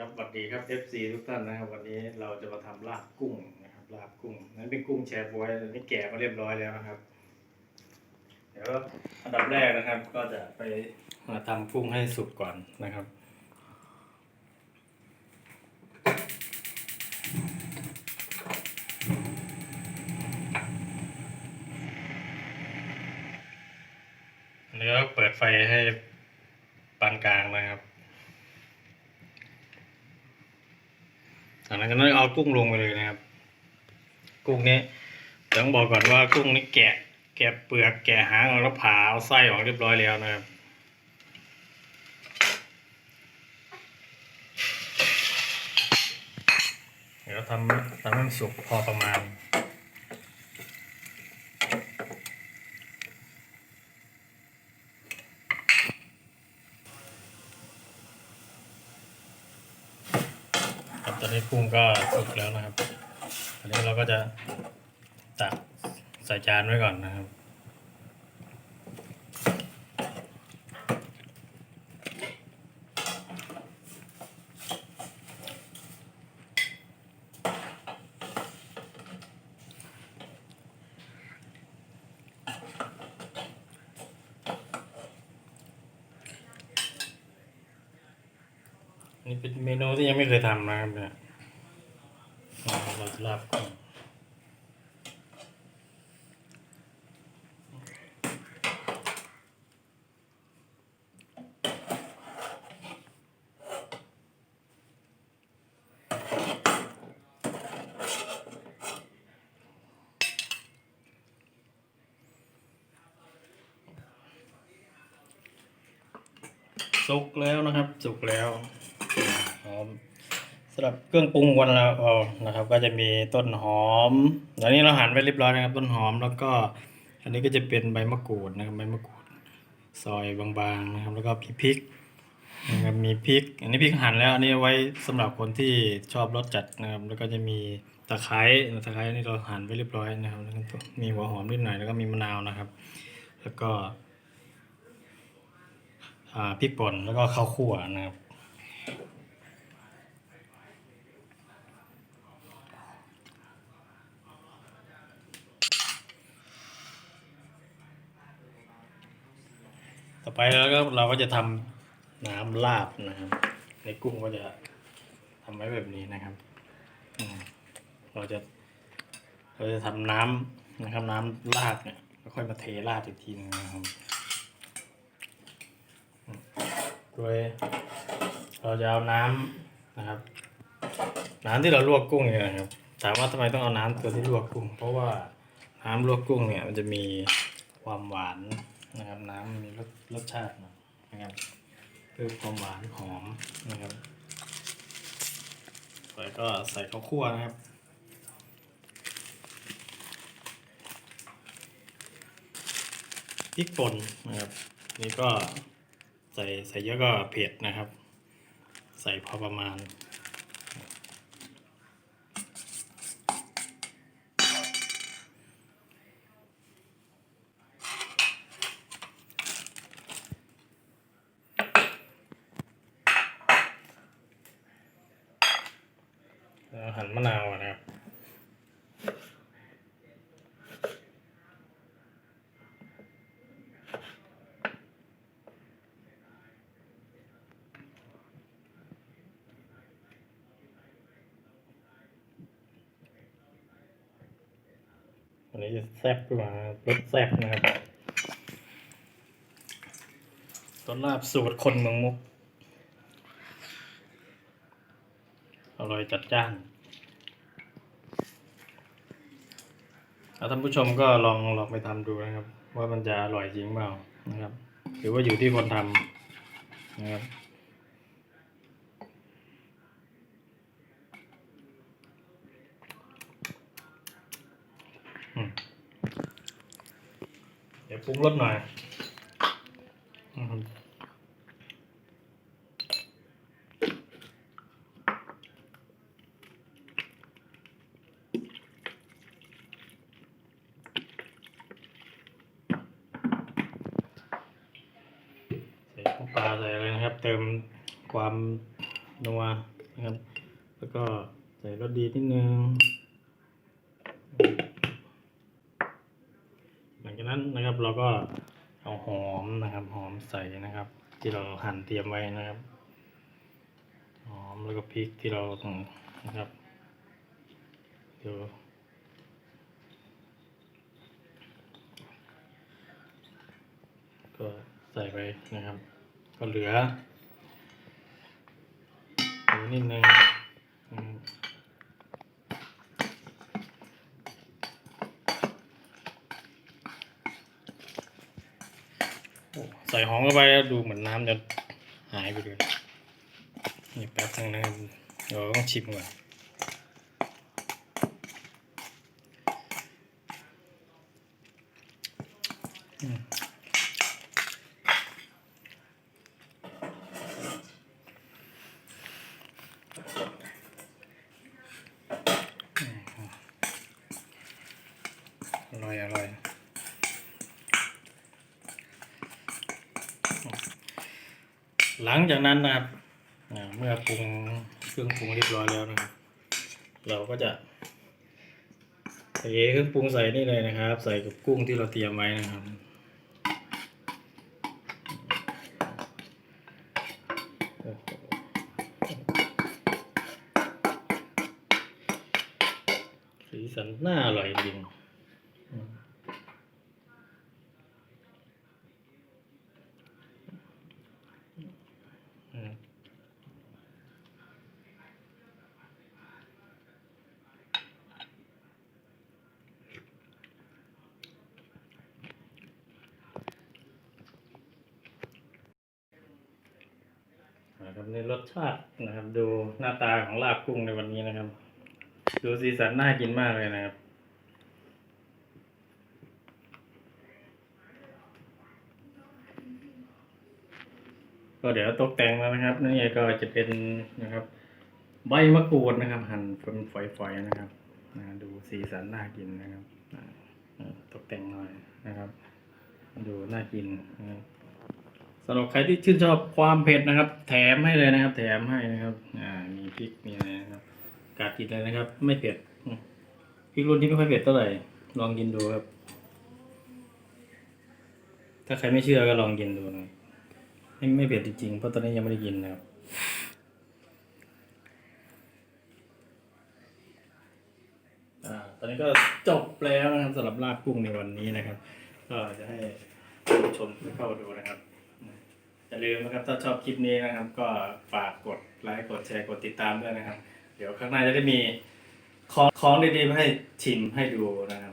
ครับสวัสดีครับ FC ทุกท่านนะครับ วันนี้เราจะมาทำลาบกุ้งนะครับลาบกุ้งนั้นเป็นกุ้งแชร์บวยนี่แกะมาเรียบร้อยแล้วนะครับ เดี๋ยวอันดับแรกนะครับ ก็จะไปมาทำกุ้งให้สุกก่อนนะครับอันนี้ก็เปิดไฟให้ปานกลางนะครับ จากนั้นก็เอากุ้งลงไปเลยนะครับ กุ้งนี้ต้องบอกก่อนว่ากุ้งนี้แกะ แกะเปลือกแกะหางออกแล้วผ่าเอาไส้ออกเรียบร้อยแล้วนะครับเดี๋ยวทำทำให้มันสุกพอประมาณ ตอนนี้กุ้งก็สุกแล้วนะครับ ตอนนี้เราก็จะตักใส่จานไว้ก่อนนะครับ นี่เป็นเมนูที่ยังไม่เคยทำนะครับเนี่ยเราจะลาบกุ้งสุกแล้วนะครับ สุกแล้ว อมสำหรับเครื่องปรุงวันละเอานะครับ ก็จะมีต้นหอมตอนนี้เราหั่นไว้เรียบร้อยนะครับ ต้นหอมแล้วก็ อันนี้ก็จะเป็นใบมะกรูดนะครับใบมะกรูดซอยบางๆนะครับ แล้วก็มีพริกนะครับมีพริก อันนี้พริกหั่นแล้วอันนี้ไว้สำหรับคนที่ชอบรสจัดนะครับ แล้วก็จะมีตะไคร้ตะไคร้นี่เราหั่นไว้เรียบร้อยนะครับแล้วก็มีหัวหอมนิดหน่อยแล้วก็มีมะนาวนะครับ แล้วก็อ่าพริกป่นแล้วก็ข้าวคั่วนะครับ ไปแล้วก็เราก็จะทำน้ำลาบนะครับ ในกุ้งก็จะทำไว้แบบนี้นะครับ เราจะ เราจะทำน้ำนะครับ น้ำลาบเนี่ยแล้วค่อยมาเทราดอีกทีนึงนะครับ โดยเราจะเอาน้ำนะครับ น้ำที่เราลวกกุ้งเนี่ยนะครับ ถามว่าทำไมต้องเอาน้ำตัวที่ลวกกุ้ง เพราะว่าน้ำลวกกุ้งเนี่ยมันจะมีความหวาน นะครับน้ำมีรสรสชาติหน่อยนะครับคือความหวานหอมนะครับแล้วก็ใส่ข้าวคั่วนะครับพริกป่นนะครับ นี่ก็ใส่ใส่เยอะก็เผ็ดนะครับ ใส่พอประมาณ แล้วหั่นมะนาวอะนะครับอันนี้จะแซ่บขึ้นมารสแซ่บนะครับต้นลาบสูตรคนเมืองมุก ร่อยจัดจ้านท่านผู้ชมก็ลองลองไปทำดูนะครับ ว่ามันจะอร่อยจริงเปล่านะครับ หรือว่าอยู่ที่คนทำนะครับเดี๋ยวปรุงรสหน่อยอืมใส่น้ำปลาใส่อะไรนะครับ เติมความนัวนะครับ แล้วก็ใส่รสดีนิดนึงหลังจากนั้นนะครับเราก็เอาหอมนะครับ หอมใส่นะครับ ที่เราหั่นเตรียมไว้นะครับ หอมแล้วก็พริกที่เรานะครับเดี๋ยวก็ใส่ไปนะครับ ก็เหลือนิดนึงใส่หอมเข้าไปแล้วดูเหมือนน้ำจะหายไปเลยนี่แป๊บนึงนะครับเดี๋ยวต้องชิมก่อนอืม อร่อยอร่อยหลังจากนั้นนะครับเมื่อปรุงเครื่องปรุงเรียบร้อยแล้วนะครับ เราก็จะเทเครื่องปรุงใส่นี่เลยนะครับ ใส่กับกุ้งที่เราเตรียมไว้นะครับ โอ้โหสีสันน่าอร่อยจริง อืมนะครับ ในรสชาตินะครับ ดูหน้าตาของลาบกุ้งในวันนี้นะครับ ดูสีสันน่ากินมากเลยนะครับก็เดี๋ยวตกแต่งแล้วนะครับนี่ก็จะเป็นนะครับ ใบมะกรูดนะครับ หั่นเป็นฝอยๆนะครับดูสีสันน่ากินนะครับตกแต่งหน่อยนะครับ ดูน่ากินนะครับ สำหรับใครที่ชื่นชอบความเผ็ดนะครับ แถมให้เลยนะครับ แถมให้นะครับ อ่า มีพริกมีอะไรนะครับกาดกินเลยนะครับ ไม่เผ็ดพริกรุ่นที่ไม่ค่อยเผ็ดเท่าไหร่ลองกินดูครับ ถ้าใครไม่เชื่อก็ลองกินดูนะไม่ไม่เผ็ดจริงๆเพราะตอนนี้ยังไม่ได้กินนะครับอ่าตอนนี้ก็จบแล้วนะครับสำหรับลาบกุ้งในวันนี้นะครับ ก็จะให้ผู้ชมเข้าดูนะครับ อย่าลืมนะครับถ้าชอบคลิปนี้นะครับ ก็ฝากกดไลค์กดแชร์กดติดตามด้วยนะครับ เดี๋ยวข้างหน้าจะได้มีของของดีๆมาให้ชิมให้ดูนะครับ